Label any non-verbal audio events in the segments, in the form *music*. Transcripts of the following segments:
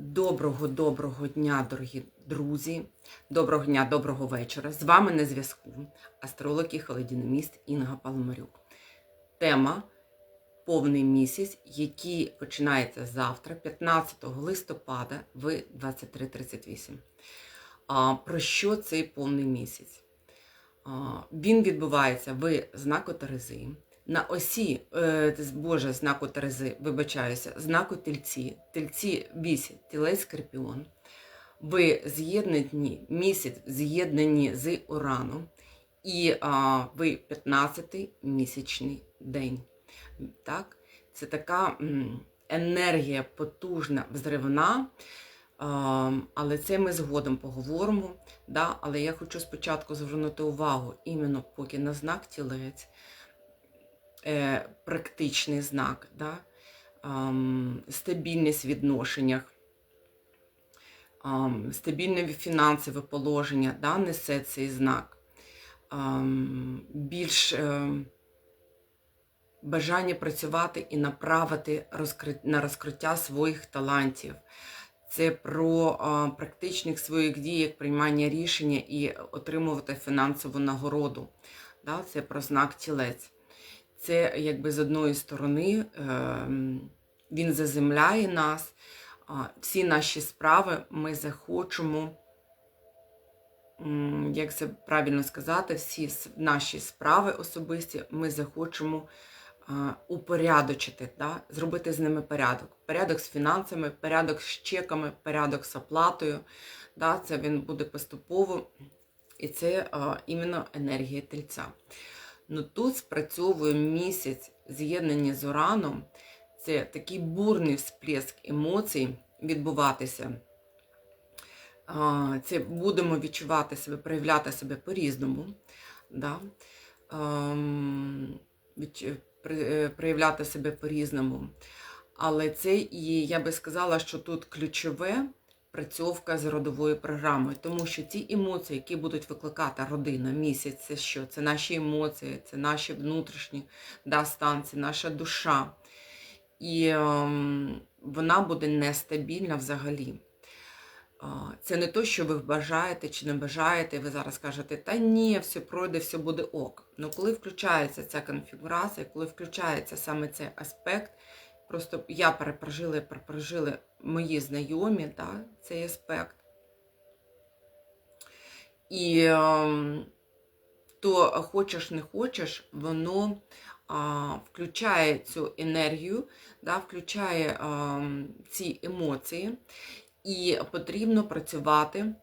Доброго-доброго дня, дорогі друзі. Доброго дня, доброго вечора. З вами на зв'язку астролог і холодіноміст Інга Паламарюк. Тема повний місяць, який починається завтра, 15 листопада в 23.38. А, Про що цей повний місяць? Він відбувається в знаку Терези. На осі, е, Боже, знаку Терези, вибачаюся, знаку Тельці, Тельці вісі, Тілець Скорпіон. Ви з'єднані, місяць з'єднані з Ураном, і а, ви 15-й місячний день. Так? Це така енергія потужна, взривна, але це ми згодом поговоримо. Да? Але я хочу спочатку звернути увагу іменно поки на знак тілець е, практичний знак, да? стабільність в відношеннях, стабільне фінансове положення да, несе цей знак, більш ем, бажання працювати і направити на розкриття своїх талантів. Це про практичних своїх дій, як приймання рішення і отримувати фінансову нагороду. Це про знак тілець. Це якби з одної сторони е, він заземляє нас, всі наші справи ми захочемо, як це правильно сказати, всі наші справи особисті ми захочемо упорядочити, да? зробити з ними порядок. Порядок з фінансами, порядок з чеками, порядок з оплатою. Да? Це він буде поступово, і це іменно енергія тельця. Ну тут спрацьовує місяць з'єднання з Ураном. Це такий бурний всплеск емоцій відбуватися. Це будемо відчувати себе, проявляти себе по-різному. Да? Ем, е, Проявляти себе по-різному. Але це і я би сказала, що тут ключове працьовка з родовою програмою, тому що ті емоції, які будуть викликати родина місяць, це що? Це наші емоції, це наші внутрішні да, стан, це наша душа. І ем, вона буде нестабільна взагалі. Це не то, що ви бажаєте чи не бажаєте, і ви зараз кажете, та ні, все пройде, все буде ок. Ну коли включається ця конфігурація, коли включається саме цей аспект, просто я перепрожила перепрожили мої знайомі да, цей аспект. І ем, то хочеш не хочеш, воно а, включає цю енергію, да, включає а, ці емоції, і потрібно працювати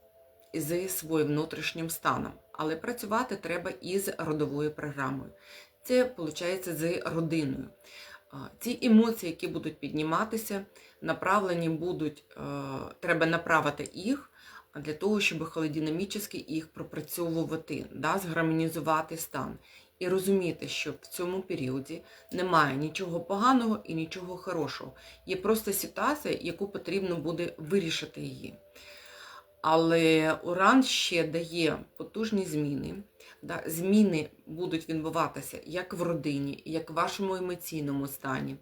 зі своїм внутрішнім станом. Але працювати треба із родовою програмою. Це виходить з родиною. Ці емоції, які будуть підніматися, направлені будуть, е, треба направити їх для того, щоб холодинамічно їх пропрацьовувати, да, згармонізувати стан. І розуміти, що в цьому періоді немає нічого поганого і нічого хорошого. Є просто ситуація, яку потрібно буде вирішити її. Але Уран ще дає потужні зміни. Да, Зміни будуть відбуватися як в родині, як в вашому емоційному стані.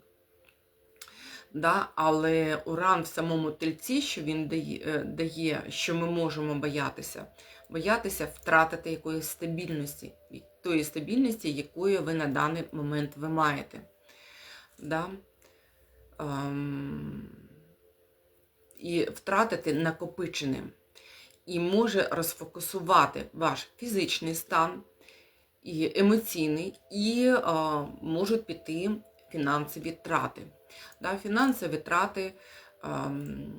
Да, але уран в самому тельці, що він дає, е, дає, що ми можемо боятися, боятися втратити якоїсь стабільності, тої стабільності, якої ви на даний момент ви маєте. Да? Ем, і втратити накопичене. І може розфокусувати ваш фізичний стан, і емоційний, і е, можуть піти фінансові трати. Да, фінансові трати ем,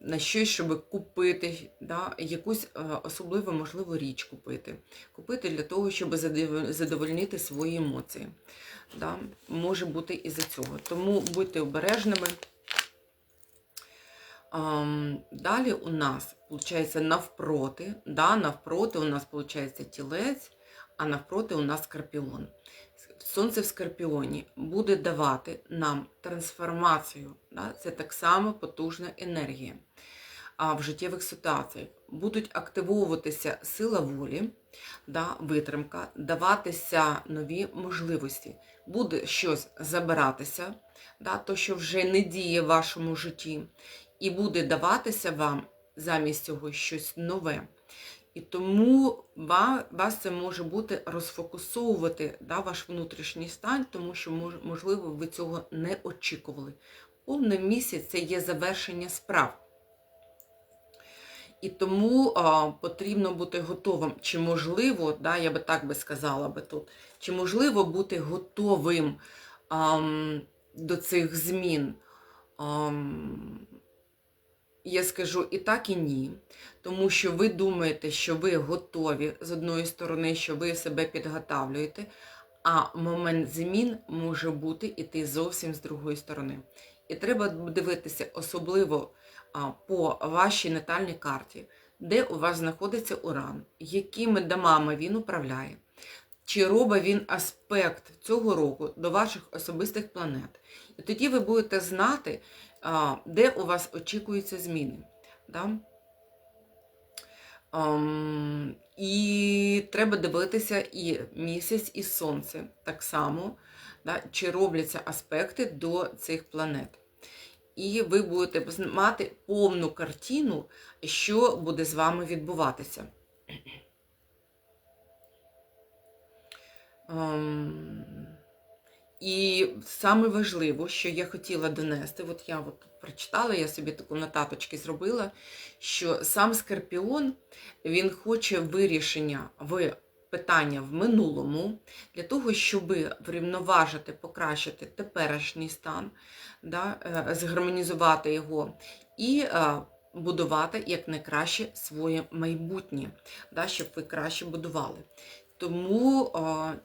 на щось, щоб купити, да, якусь особливу, можливо, річ купити. Купити для того, щоб задовольнити свої емоції. Да, може бути із-за цього. Тому будьте обережними. Далі у нас, виходить, навпроти, да, навпроти у нас, виходить, тілець, а навпроти у нас скорпіон. Сонце в Скорпіоні буде давати нам трансформацію. Да? Це так само потужна енергія. А в життєвих ситуаціях будуть активовуватися сила волі, да, витримка, даватися нові можливості. Буде щось забиратися, да, то, що вже не діє в вашому житті. І буде даватися вам замість цього щось нове. І тому вас це може бути розфокусовувати да, ваш внутрішній стан, тому що, можливо, ви цього не очікували. Повний місяць це є завершення справ. І тому а, потрібно бути готовим. Чи можливо, да, я би так би сказала би тут, чи можливо бути готовим ам, до цих змін? Ам, я скажу і так, і ні. Тому що ви думаєте, що ви готові з одної сторони, що ви себе підготавлюєте, а момент змін може бути іти зовсім з другої сторони. І треба дивитися особливо по вашій натальній карті, де у вас знаходиться уран, якими домами він управляє, чи робить він аспект цього року до ваших особистих планет. І тоді ви будете знати, де у вас очікуються зміни. Да? Ам, і треба дивитися і місяць, і сонце так само, да, чи робляться аспекти до цих планет. І ви будете мати повну картину, що буде з вами відбуватися. Ам, і саме важливо, що я хотіла донести, от я от прочитала, я собі таку нотаточки зробила, що сам Скорпіон, він хоче вирішення в питання в минулому, для того, щоб врівноважити, покращити теперішній стан, да, е, згармонізувати його і е, будувати як найкраще своє майбутнє, да, щоб ви краще будували. Тому е,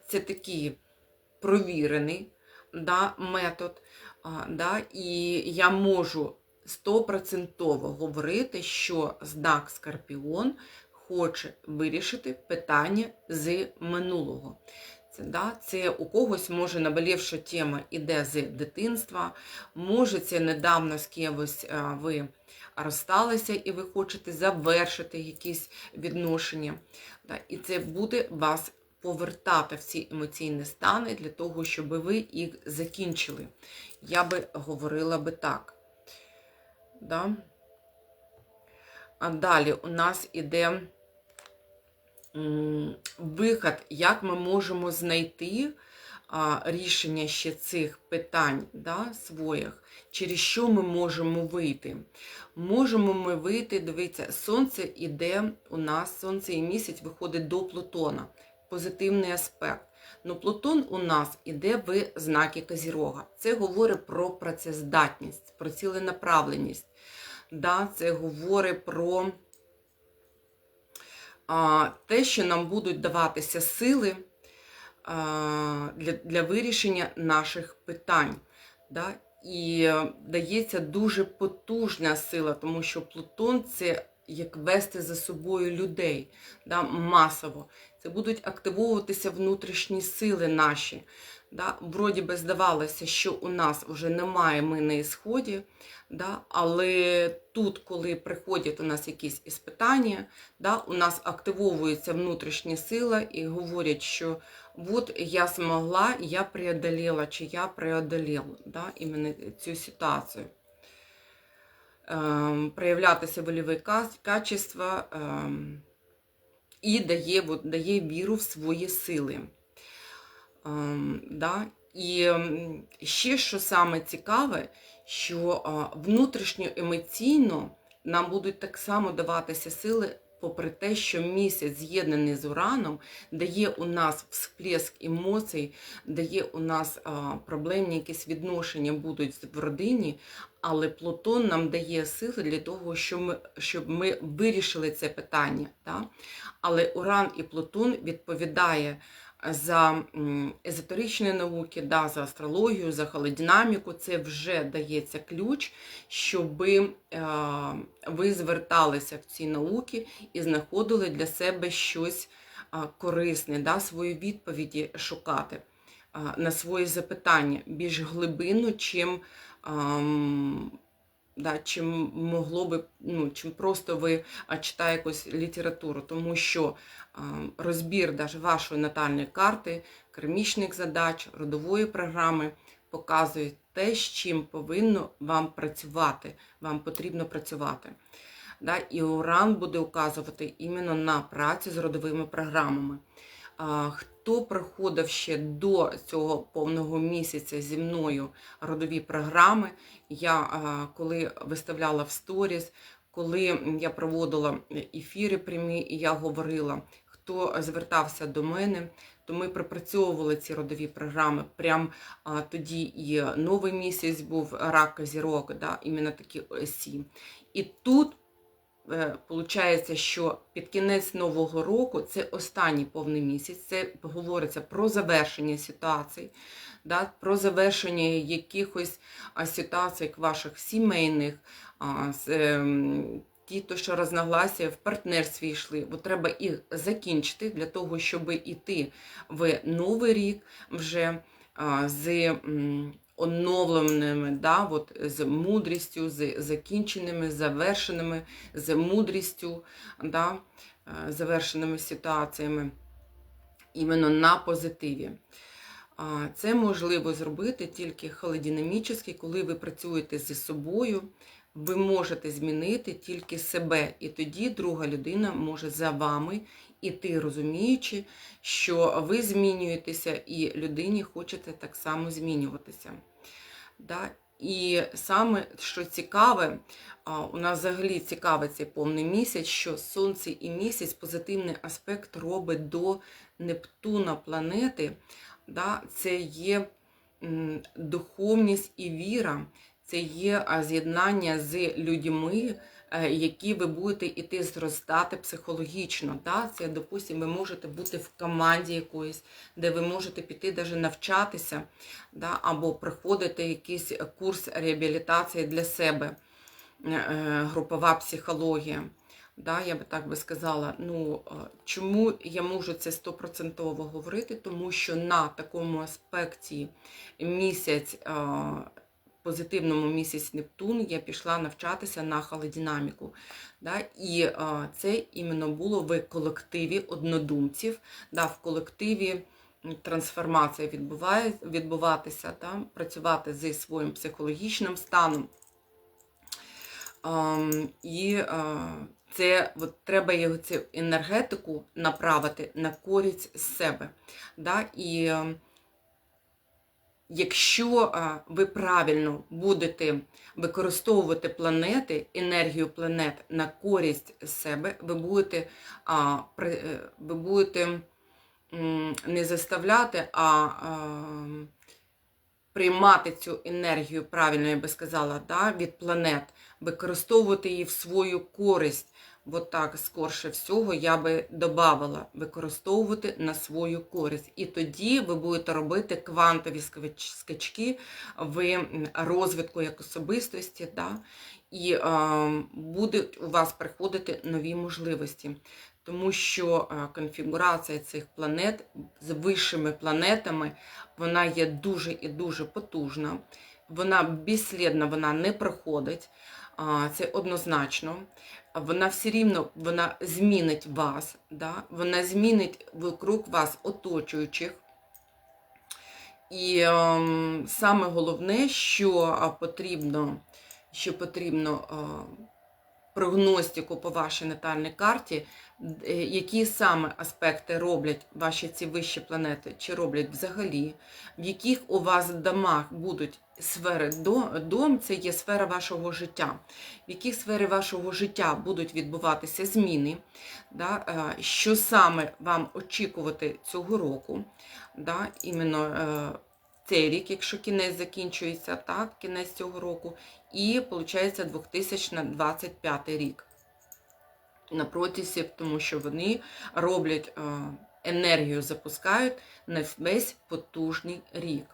це такий провірений да, метод. Да, і я можу стопроцентово говорити, що знак Скорпіон хоче вирішити питання з минулого. Це, да, це у когось може наболівша тема іде з дитинства, може це недавно з кимось ви розсталися і ви хочете завершити якісь відношення. Да, і це буде вас повертати в ці емоційні стани для того, щоб ви їх закінчили. Я би говорила би так. Да? А далі у нас іде м, вихід, як ми можемо знайти рішення ще цих питань да, своїх, через що ми можемо вийти. Можемо ми вийти, дивіться, сонце іде у нас, сонце і місяць виходить до Плутона позитивний аспект. Ну, Плутон у нас іде в знакі Козірога. Це говорить про працездатність, про ціленаправленість. Да, Це говорить про а, те, що нам будуть даватися сили а, для, для вирішення наших питань. Да? І е, дається дуже потужна сила, тому що Плутон це як вести за собою людей да, масово. Це будуть активовуватися внутрішні сили наші. Да. Вроді би здавалося, що у нас вже немає ми на ісході, да, але тут, коли приходять у нас якісь іспитання, да, у нас активовується внутрішня сила і говорять, що от я змогла, я преодолела, чи я преодолела да, цю ситуацію. Ем, проявлятися вольові ка- качества ем, і дає, дає віру в свої сили. Ем, да? І ще що саме цікаве, що внутрішньо емоційно нам будуть так само даватися сили, попри те, що місяць з'єднаний з ураном, дає у нас всплеск емоцій, дає у нас проблемні якісь відношення будуть в родині, але Плутон нам дає сили для того, щоб ми, щоб ми вирішили це питання. Так? Але Уран і Плутон відповідає за езотеричні науки, да, за астрологію, за холодинаміку. Це вже дається ключ, щоб е, ви зверталися в ці науки і знаходили для себе щось корисне, да, свої відповіді шукати на свої запитання більш глибину, чим. Да, чим могло би, ну, чим просто ви читаєте якусь літературу, тому що а, розбір даже вашої натальної карти, кермічних задач, родової програми показують те, з чим повинно вам працювати, вам потрібно працювати. Да? І Уран буде указувати іменно на працю з родовими програмами. Хто проходив ще до цього повного місяця зі мною родові програми, я коли виставляла в сторіс, коли я проводила ефіри прямі, і я говорила, хто звертався до мене, то ми пропрацьовували ці родові програми. Прям тоді і новий місяць був рак зірок, да, іменно такі осі. І тут Получається, що під кінець нового року це останній повний місяць. Це говориться про завершення ситуацій, да, про завершення якихось ситуацій ваших сімейних, ем, ті, то, що розногласія в партнерстві йшли, бо треба їх закінчити для того, щоб іти в новий рік вже з оновленими, да, от, з мудрістю, з закінченими, завершеними, з мудрістю, да, е, завершеними ситуаціями, іменно на позитиві. Це можливо зробити тільки холодинамічно, коли ви працюєте зі собою, ви можете змінити тільки себе, і тоді друга людина може за вами іти, розуміючи, що ви змінюєтеся, і людині хочете так само змінюватися. Да? І саме, що цікаве, у нас взагалі цікавий цей повний місяць, що Сонце і місяць позитивний аспект робить до Нептуна планети. Да? Це є духовність і віра, це є з'єднання з людьми, які ви будете іти зростати психологічно. Да? Це, допустимо, ви можете бути в команді якоїсь, де ви можете піти навіть навчатися, да? або проходити якийсь курс реабілітації для себе, е, групова психологія. Да, Я би так би сказала, ну е, чому я можу це стопроцентово говорити? Тому що на такому аспекті місяць позитивному місяць Нептун я пішла навчатися на холодинаміку. Да? І а, це іменно було в колективі однодумців, да? в колективі трансформація відбуває, відбуватися, да? працювати зі своїм психологічним станом. А, і а, це от, треба його цю енергетику направити на користь себе. Да? І Якщо ви правильно будете використовувати планети, енергію планет на користь себе, ви будете е, ви будете не заставляти, а приймати цю енергію, правильно я би сказала, від планет, використовувати її в свою користь. От так, скорше всього, я би додавала використовувати на свою користь. І тоді ви будете робити квантові скачки в розвитку як особистості, да? і е, будуть у вас приходити нові можливості. Тому що е, конфігурація цих планет з вищими планетами вона є дуже і дуже потужна. Вона безслідна, вона не проходить. Це однозначно вона все рівно вона змінить вас, да? вона змінить вокруг вас оточуючих. І е, саме головне, що потрібно, що потрібно е, прогностику по вашій натальній карті, які саме аспекти роблять ваші ці вищі планети, чи роблять взагалі, в яких у вас домах будуть сфери дом, це є сфера вашого життя, в яких сфери вашого життя будуть відбуватися зміни, да, е, що саме вам очікувати цього року, да, іменно е, цей рік, якщо кінець закінчується, так, кінець цього року, і, виходить, 2025 рік. На протязі, тому що вони роблять е, енергію, запускають на весь потужний рік.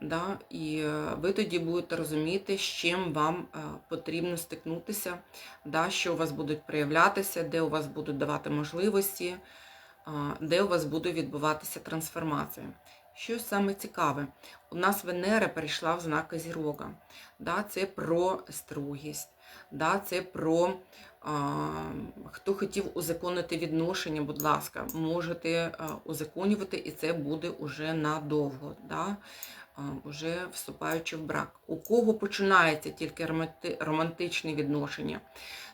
Да? І е, ви тоді будете розуміти, з чим вам е, потрібно стикнутися, да? що у вас будуть проявлятися, де у вас будуть давати можливості, де у вас буде відбуватися трансформація. Що саме цікаве, у нас Венера перейшла в знак Козірога. Да, це про строгість, да, це про хто хотів узаконити відношення, будь ласка, можете узаконювати, і це буде уже надовго, да, а, уже вступаючи в брак. У кого починається тільки романти- романтичні відношення,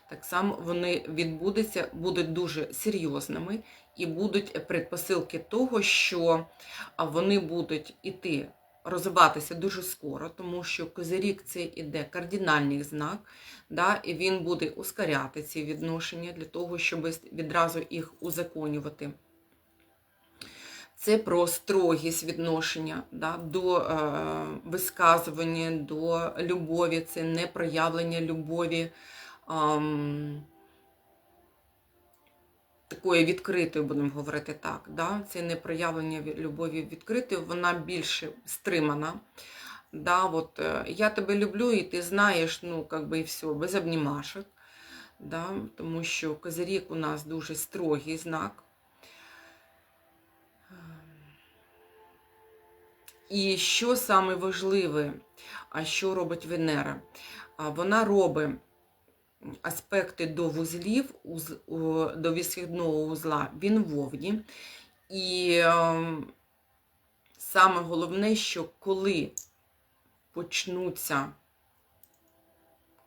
так само вони відбудуться, будуть дуже серйозними і будуть предпосилки того, що вони будуть іти розвиватися дуже скоро, тому що Козирік це іде кардинальний знак, да, і він буде ускоряти ці відношення для того, щоб відразу їх узаконювати. Це про строгість відношення да, до е, висказування, до любові, це не проявлення любові. ем, такої відкритої, будемо говорити так. Да? Це не проявлення любові відкритої, вона більше стримана. Да, от, е, я тебе люблю, і ти знаєш, ну, как би і все, без обнімашок. Да? Тому що Козирік у нас дуже строгий знак. І що саме важливе, а що робить Венера? Вона робить аспекти до вузлів, до висхідного узла, він в Овні. І ем, саме головне, що коли почнуться,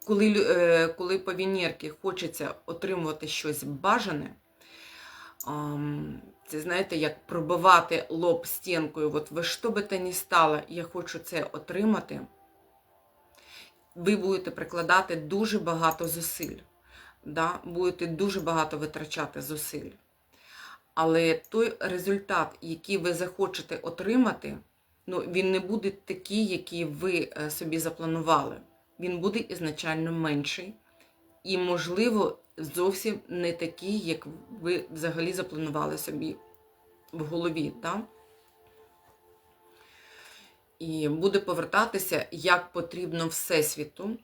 коли, е, коли по Венерці хочеться отримувати щось бажане, це знаєте, як пробивати лоб стінкою, от ви що би то ні стало, я хочу це отримати, ви будете прикладати дуже багато зусиль. Да? Будете дуже багато витрачати зусиль. Але той результат, який ви захочете отримати, ну, він не буде такий, який ви е, собі запланували. Він буде ізначально менший. І, можливо, зовсім не такий, як ви взагалі запланували собі в голові. Да? І буде повертатися, як потрібно Всесвіту.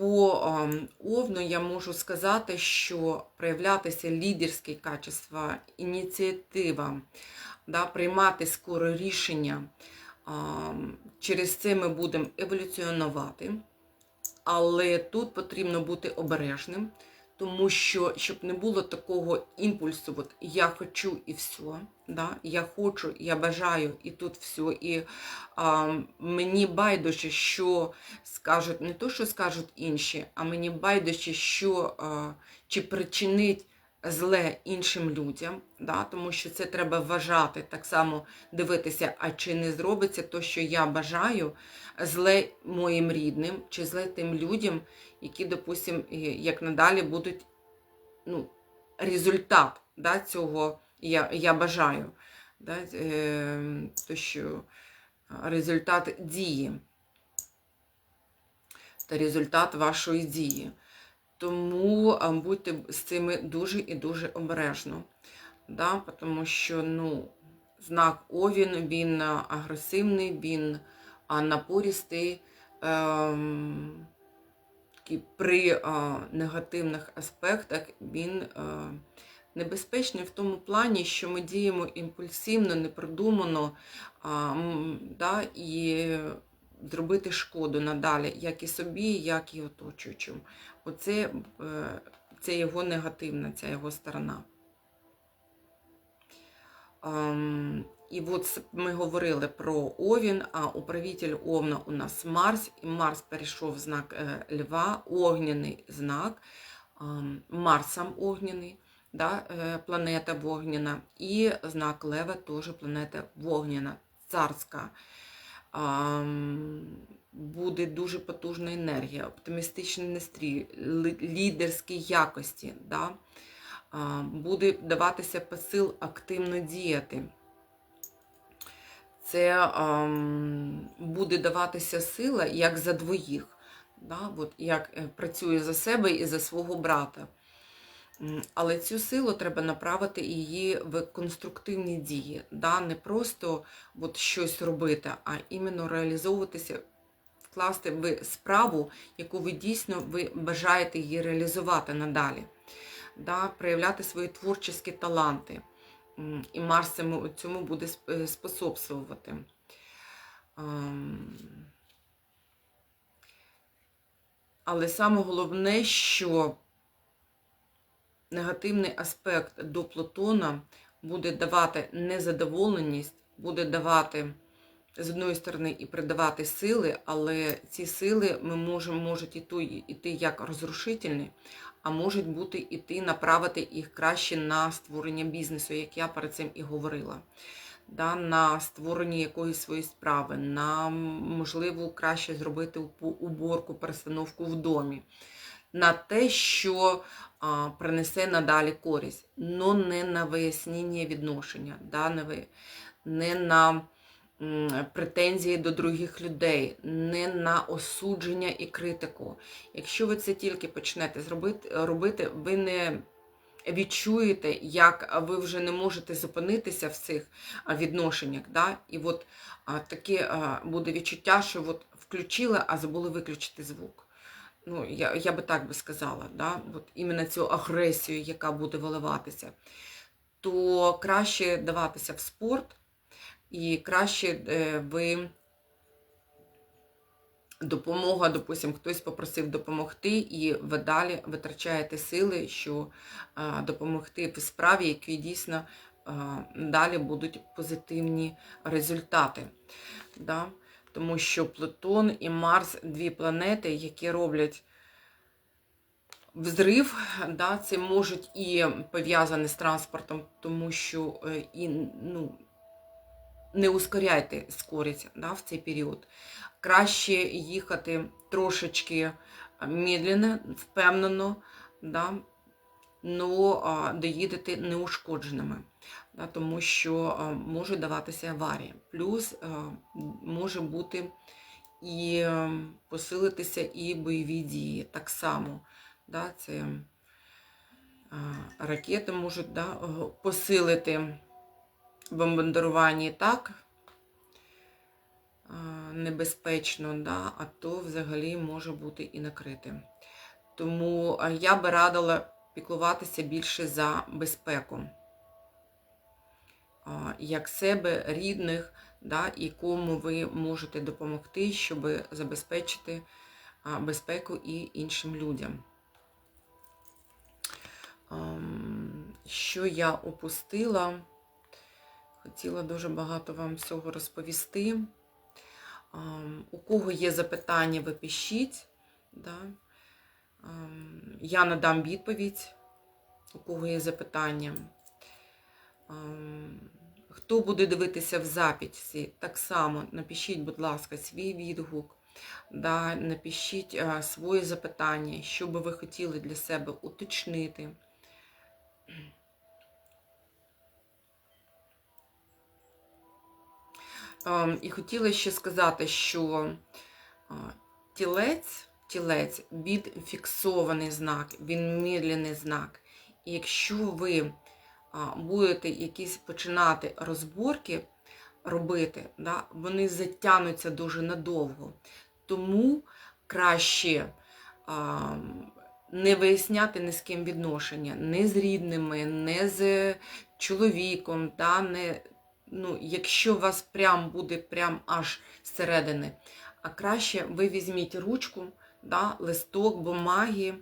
По а, Овну я можу сказати, що проявлятися лідерські качества, ініціатива, да, приймати скоро рішення. Через це ми будемо еволюціонувати. Але тут потрібно бути обережним, тому що щоб не було такого імпульсу, от я хочу і все, да? я хочу, я бажаю і тут все. І а, мені байдуже, що скажуть, не то, що скажуть інші, а мені байдуже, що а, чи причинить зле іншим людям, да? тому що це треба вважати, так само дивитися, а чи не зробиться то, що я бажаю, зле моїм рідним, чи зле тим людям, які, допустим, як надалі будуть ну, результат да, цього я, я бажаю. Да, е, то, що результат дії та результат вашої дії. Тому будьте з цими дуже і дуже обережно. Да, тому що ну, знак Овін, він агресивний, він напористий. Ем, такий при а, негативних аспектах він а, небезпечний в тому плані, що ми діємо імпульсивно, непродумано а, да, і зробити шкоду надалі, як і собі, як і оточуючим. Оце е, це його негативна, ця його сторона. І от ми говорили про Овін, а управитель Овна у нас Марс, і Марс перейшов в знак е, Льва, огняний знак, ем, Марс огняний, да, е, планета вогняна, і знак Лева теж планета вогняна, царська. Буде дуже потужна енергія, оптимістичний настрій, лідерські якості. Да? Буде даватися посил активно діяти. Це ем, буде даватися сила як за двоїх, да? От як е, працює за себе і за свого брата. Але цю силу треба направити її в конструктивні дії, да? не просто от щось робити, а іменно реалізовуватися, вкласти в справу, яку ви дійсно ви бажаєте її реалізувати надалі, да? проявляти свої творчі таланти. І Марс цьому буде е, способствувати. Ем, Але саме головне, що негативний аспект до Плутона буде давати незадоволеність, буде давати з одної сторони і придавати сили, але ці сили ми можемо можуть іти, іти як розрушительні, а можуть бути іти направити їх краще на створення бізнесу, як я перед цим і говорила. Да, на створення якоїсь своєї справи, на можливо краще зробити уборку, перестановку в домі, на те, що а, принесе надалі користь, но не на вияснення відношення, да, не, на претензії до других людей, не на осудження і критику. Якщо ви це тільки почнете робити, ви не відчуєте, як ви вже не можете зупинитися в цих відношеннях. Да? І от таке буде відчуття, що от включили, а забули виключити звук. Ну, я, я би так би сказала, да? от іменно цю агресію, яка буде виливатися, то краще даватися в спорт, і краще е, ви допомога, допустим, хтось попросив допомогти, і ви далі витрачаєте сили, що допомогти в справі, які дійсно далі будуть позитивні результати. Да? Тому що Плутон і Марс дві планети, які роблять взрив, да, це можуть і пов'язані з транспортом, тому що е, і, ну, не ускоряйте скорість да, в цей період. Краще їхати трошечки медленно, впевнено, да, но доїдете неушкодженими, да, тому що може даватися аварія. Плюс може бути і посилитися і бойові дії так само. Да, це ракети можуть да, посилити бомбардування і так небезпечно, да, а то взагалі може бути і накритим. Тому я би радила піклуватися більше за безпеку. Як себе, рідних, да, і кому ви можете допомогти, щоб забезпечити безпеку і іншим людям. Що я опустила? Хотіла дуже багато вам всього розповісти. У кого є запитання, ви пишіть. Да? Я надам відповідь, у кого є запитання. Хто буде дивитися в записі, так само напишіть, будь ласка, свій відгук. Да, напишіть свої запитання, що би ви хотіли для себе уточнити. І хотіла ще сказати, що тілець, тілець він фіксований знак, він медленний знак. І якщо ви будете якісь починати розборки робити, да, вони затягнуться дуже надовго. Тому краще а, не виясняти ні з ким відношення, не з рідними, не з чоловіком, да, не, ну, якщо вас прям буде прям аж зсередини, а краще ви візьміть ручку, да, листок, бумаги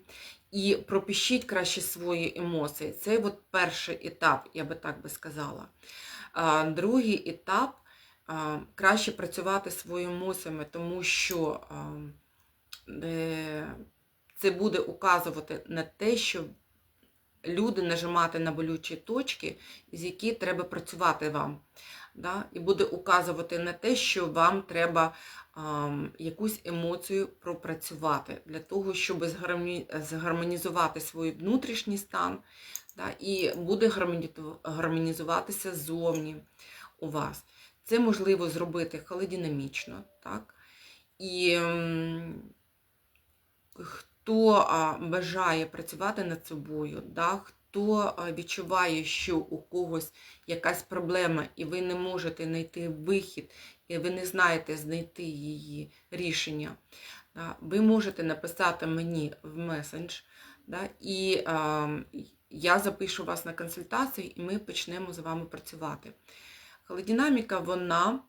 і пропишіть краще свої емоції. Це от перший етап, я би так би сказала. А, другий етап а, краще працювати своїми емоціями, тому що а, е, це буде указувати на те, що люди нажимати на болючі точки, з які треба працювати вам. Да? І буде указувати на те, що вам треба а, якусь емоцію пропрацювати для того, щоб згармонізувати свій внутрішній стан, да? і буде гармонізуватися ззовні у вас. Це можливо зробити холодинамічно, так? І хто бажає працювати над собою, да, хто відчуває, що у когось якась проблема, і ви не можете знайти вихід, і ви не знаєте знайти її рішення, да, ви можете написати мені в месендж, да, і а, я запишу вас на консультацію і ми почнемо з вами працювати. Холодинаміка, вона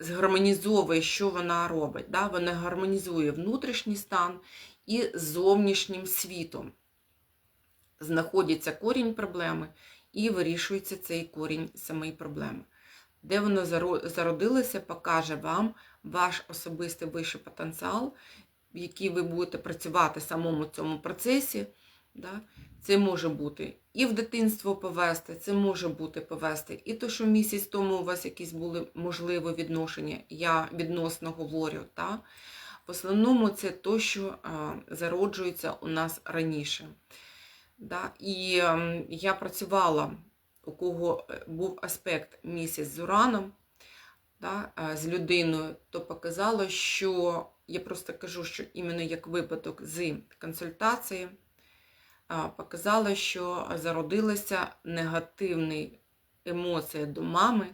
згармонізовує, що вона робить. Да? Вона гармонізує внутрішній стан і зовнішнім світом. Знаходиться корінь проблеми і вирішується цей корінь самої проблеми. Де воно зародилося, покаже вам ваш особистий вищий потенціал, в який ви будете працювати в самому цьому процесі. Да? Це може бути і в дитинство повести, це може бути повести. І то, що місяць тому у вас якісь були можливі відношення, я відносно говорю. Та? В основному це то, що зароджується у нас раніше. Да? І ем, я працювала, у кого е, був аспект місяць з ураном, да, з людиною, то показало, що я просто кажу, що іменно як випадок з консультації показала, що зародилася негативна емоція до мами,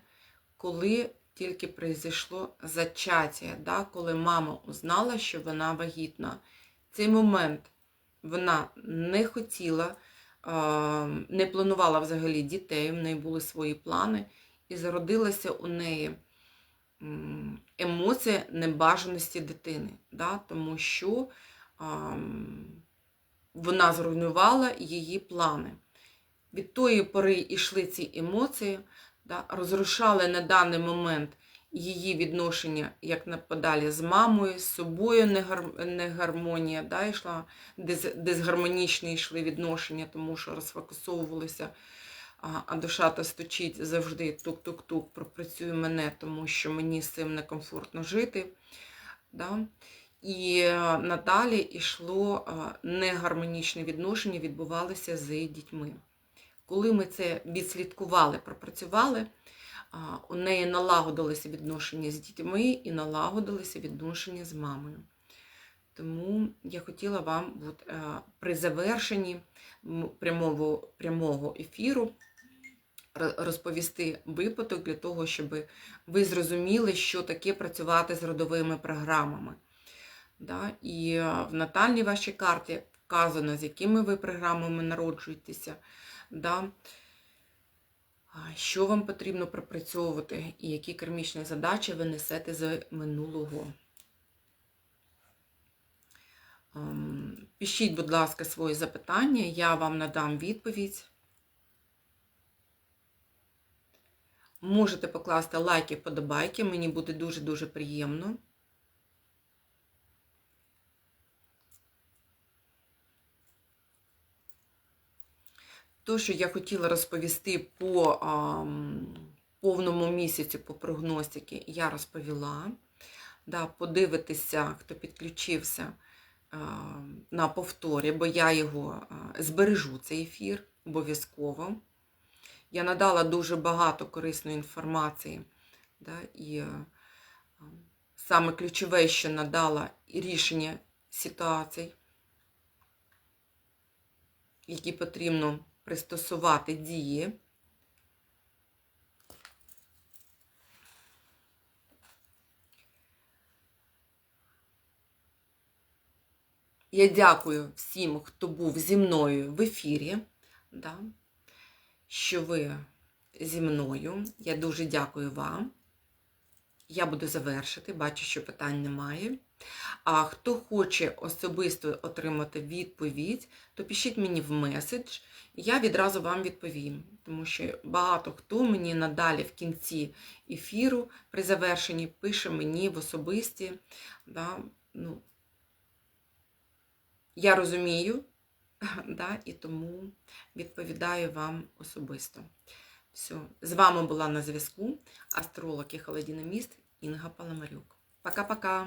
коли тільки прийшло зачаття, да, коли мама узнала, що вона вагітна. В цей момент вона не хотіла, не планувала взагалі дітей, в неї були свої плани, і зародилася у неї емоція небажаності дитини, да, тому що вона зруйнувала її плани. Від тої пори йшли ці емоції, да, розрушали на даний момент її відношення, як на подалі з мамою, з собою негармонія, да, йшла, дисгармонічні йшли відношення, тому що розфокусовувалися, а, а душа та стучить завжди тук-тук-тук, пропрацює мене, тому що мені з цим некомфортно жити. Да. І е, надалі йшло е, негармонічне відношення, відбувалося з дітьми. Коли ми це відслідкували, пропрацювали, у неї налагодилися відношення з дітьми і налагодилися відношення з мамою. Тому я хотіла вам от, е, при завершенні прямого, прямого ефіру розповісти випадок для того, щоб ви зрозуміли, що таке працювати з родовими програмами. Да? І е, в натальній вашій карті вказано, з якими ви програмами народжуєтеся, да? що вам потрібно пропрацьовувати і які кармічні задачі ви несете з минулого. Ем, пишіть, будь ласка, свої запитання, я вам надам відповідь. Можете покласти лайки, подобайки, мені буде дуже-дуже приємно. То, що я хотіла розповісти по а, повному місяці по прогностики, я розповіла. Да, Подивитися, хто підключився а, на повторі, бо я його а, збережу, цей ефір обов'язково. Я надала дуже багато корисної інформації. Да, І а, саме ключове, що надала рішення ситуацій, які потрібно пристосувати дії. Я дякую всім, хто був зі мною в ефірі, да, що ви зі мною. Я дуже дякую вам. Я буду завершити, бачу, що питань немає. А хто хоче особисто отримати відповідь, то пишіть мені в меседж, і я відразу вам відповім. Тому що багато хто мені надалі в кінці ефіру при завершенні пише мені в особисті. Да, ну, Я розумію, *laughs* да, і тому відповідаю вам особисто. Все, з вами була на зв'язку астролог і холодиноміст Інга Паламарюк. Пока-пока!